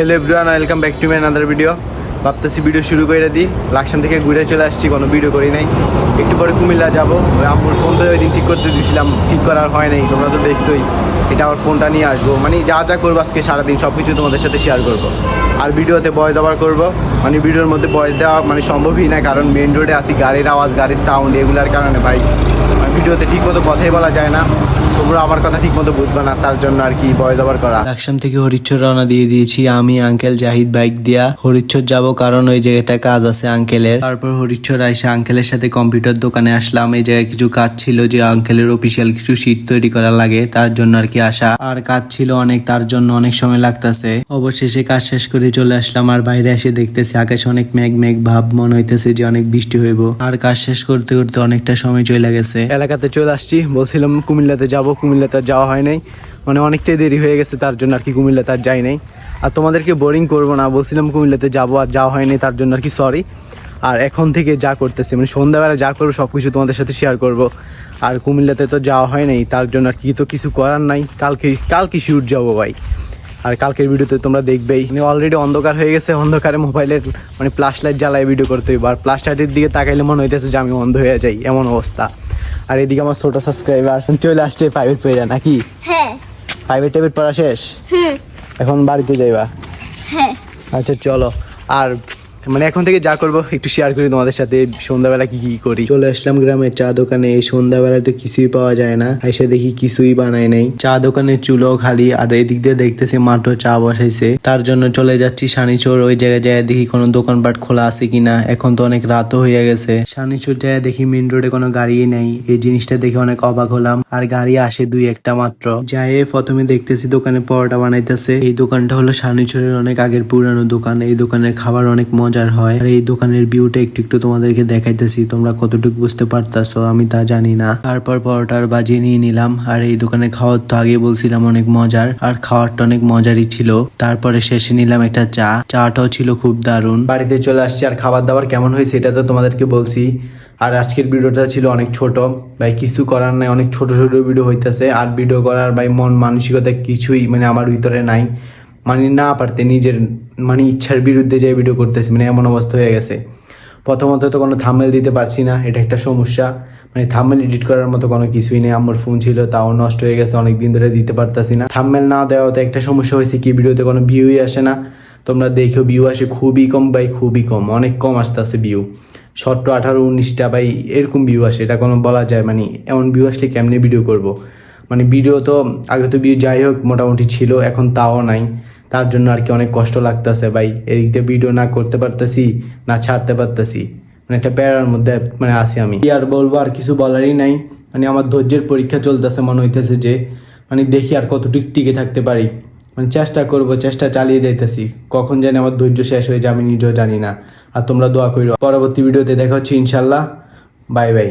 Hello everyone, welcome back to my another video ভাবতেছি video শুরু করে দিই। লাকসাম থেকে ঘুরে চলে আসছি, কোনো ভিডিও করি নাই। একটু পরে কুমিল্লা যাব। ওই আম্মুর ফোন তো ওই দিন ঠিক করতে দিয়েছিলাম ঠিক করার হয় নাই। তোমরা তো দেখছোই, এটা আমার ফোনটা নিয়ে আসব। মানে যা যা করব আজকে সারাদিন সব কিছু তোমাদের সাথে শেয়ার করব। আর ভিডিওতে বয়েস আবার করব। মানে ভিডিওর মধ্যে বয়েস দেওয়া মানে সম্ভবই না, কারণ মেন রোডে আসি গাড়ির আওয়াজ, গাড়ির সাউন্ড এগুলোর কারণে ভাই। ভিডিওতে ঠিক মতো কথাই বলা যায় না। তোমরা আমার কথা ঠিক মতো বুঝবে না তার জন্য আর কি বয়েস আবার করা। লাকসাম থেকে হরিচ্ছর রওনা দিয়ে দিয়েছি আমি আঙ্কেল জাহিদ বাইক দিয়া। হরিচ্ছর যাব কারণ ওই জায়গাটা কাজ আছে আঙ্কেলের। তারপর হরিচ্ছর আইসা আঙ্কেলের সাথে কম্পিউটার দোকানে আসলাম। এই জায়গায় কিছু কাজ ছিল যে আঙ্কেলের অফিসিয়াল কিছু শীট তৈরি করা লাগে তার জন্য আর কি আসা। আর কাজ ছিল অনেক তার জন্য অনেক সময় লাগতেছে। অবশেষে কাজ শেষ করে চলে আসলাম আর বাইরে এসে দেখতেছি আকাশে অনেক মেঘ মেঘ ভাব মনে হইতেছে যে অনেক বৃষ্টি হইব। আর কাজ শেষ করতে করতে অনেকটা সময় চলে গেছে। এলাকাতে চলে আসছি বলছিলাম কুমিল্লাতে যাব। কুমিল্লাতে আর যাওয়া হয় নাই। মানে অনেকটাই দেরি হয়ে গেছে, তার জন্য আর কি কুমিল্লাতে আর যাই নাই। আর তোমাদেরকে বোরিং করব না, বলছিলাম কুমিল্লাতে যাব আর যাওয়া হয়নি, তার জন্য আর কি সরি আর এখন থেকে যা করতেছি মানে সন্ধ্যাবেলা যা করব সব কিছু তোমাদের সাথে শেয়ার করব। আর কুমিল্লাতে তো যাওয়া হয় নাই, তার জন্য আর কি তো কিছু করার নাই। কালকে কালকে শুট যাব ভাই। আর কালকের ভিডিওতে তোমরা দেখবেই। মানে অলরেডি অন্ধকার হয়ে গেছে, অন্ধকারে মোবাইলের মানে ফ্ল্যাশ লাইট জ্বালায় ভিডিও করতে হইব। আর ফ্ল্যাশ লাইটের দিকে তাকাইলে মনে হইতেছে যে আমি অন্ধ হয়ে যাই, এমন অবস্থা। আর এদিকে আমার ছোট সাবস্ক্রাইবার চলে আসছে প্রাইভেট পেয়ে যায় নাকি? হ্যাঁ। প্রাইভেট টাইভেট পড়া শেষ? হুম। এখন বাড়িতে যাইবা? হ্যাঁ। আচ্ছা চলো। আর মানে এখন থেকে যা করব, একটু শেয়ার করি তোমাদের সাথে, সন্ধ্যাবেলা কি কি করি। চলে আসলাম গ্রামের চা দোকানে, এই সন্ধ্যাবেলায় তো কিছুই পাওয়া যায় না। এসে দেখি কিছুই বানায় নাই। চা দোকানের চুলো খালি, আর এদিক দিয়ে দেখতেছি মাত্র চা বসাইছে। তার জন্য চলে যাচ্ছি সানিচোর ওই জায়গায় যায় দেখি কোনো দোকানপাট খোলা আছে কিনা। এখন তো অনেক রাতও হয়ে গেছে। সানিচোর যায় দেখি মেন রোডে কোনো গাড়িই নেই। এই জিনিসটা দেখে অনেক অবাক হলাম। আর গাড়ি আসে দুই একটা মাত্র। যায় প্রথমে দেখতেছি দোকানে পরোটা বানাইতেছে। এই দোকানটা হলো সানিচরের অনেক আগের পুরানো দোকান। এই দোকানের খাবার অনেক মজার হয়। আর এই দোকানের ভিউটা একটু একটু তোমাদেরকে দেখাইতেছি, তোমরা কতটুকু বুঝতে পারতাছো আমি তা জানি না। তারপর পরোটার বাজিয়ে নিয়ে নিলাম, আর এই দোকানে খাওয়ার তো আগে বলছিলাম অনেক মজার, আর খাওয়ারটা অনেক মজারই ছিল। তারপরে শেষে নিলাম একটা চা, চাটাও ছিল খুব দারুণ। বাড়িতে চলে আসছি, আর খাবার দাবার কেমন হয়েছে এটা তো তোমাদেরকে বলছি। আর আজকের ভিডিওটা ছিল অনেক ছোট, ভাই কিছু করার নাই, অনেক ছোট ছোট ভিডিও হইতেছে। আর ভিডিও করার ভাই মন, মানসিকতা কিছুই মানে আমার ভিতরে নাই। মানে না পারতে, নিজের মানে ইচ্ছার বিরুদ্ধে যে ভিডিও করতেছি মানে এমন অবস্থা হয়ে গেছে। প্রথমত তো কোনো থামেল দিতে পারছি না, এটা একটা সমস্যা। মানে থামেল এডিট করার মতো কোনো কিছুই নেই, আমার ফোন ছিল, তাও নষ্ট হয়ে গেছে অনেক দিন ধরে দিতে পারতাছি না। থামেল না দেওয়াতে একটা সমস্যা হয়েছে কি, ভিডিওতে কোনো ভিউই আসে না। তোমরা দেখো ভিউ আসে খুবই কম বাই খুবই কম, অনেক কম আসতেছে ভিউ সত্য আঠারো, উনিশটা বাই এরকম ভিউ আসে, এটা কোনো বলা যায় মানে এমন ভিউ আসলে কেমনে ভিডিও করব। মানে ভিডিও তো, আগে তো ভিউ যাই হোক, মোটামুটি ছিল, এখন তাও নাই। তার জন্য আর কি অনেক কষ্ট লাগতেছে, ভাই। এদিক দিয়ে ভিডিও না করতে পারতেছি, না ছাড়তে পারতেছি। মানে একটা প্যারার মধ্যে মানে আছি আমি। কি আর বলব, আর কিছু বলারই নাই। মানে আমার ধৈর্যের পরীক্ষা চলতেছে, মনে হইতেছে যে মানে দেখি আর কতটুকু টিকে থাকতে পারি। মানে চেষ্টা করব, চেষ্টা চালিয়ে যাইতেছি। কখন জানি আমার ধৈর্য শেষ হয়ে যায়, আমি নিজেও জানি না। আর তোমরা দোয়া করো পরবর্তী ভিডিওতে দেখা হচ্ছে, ইনশাল্লাহ। Bye bye.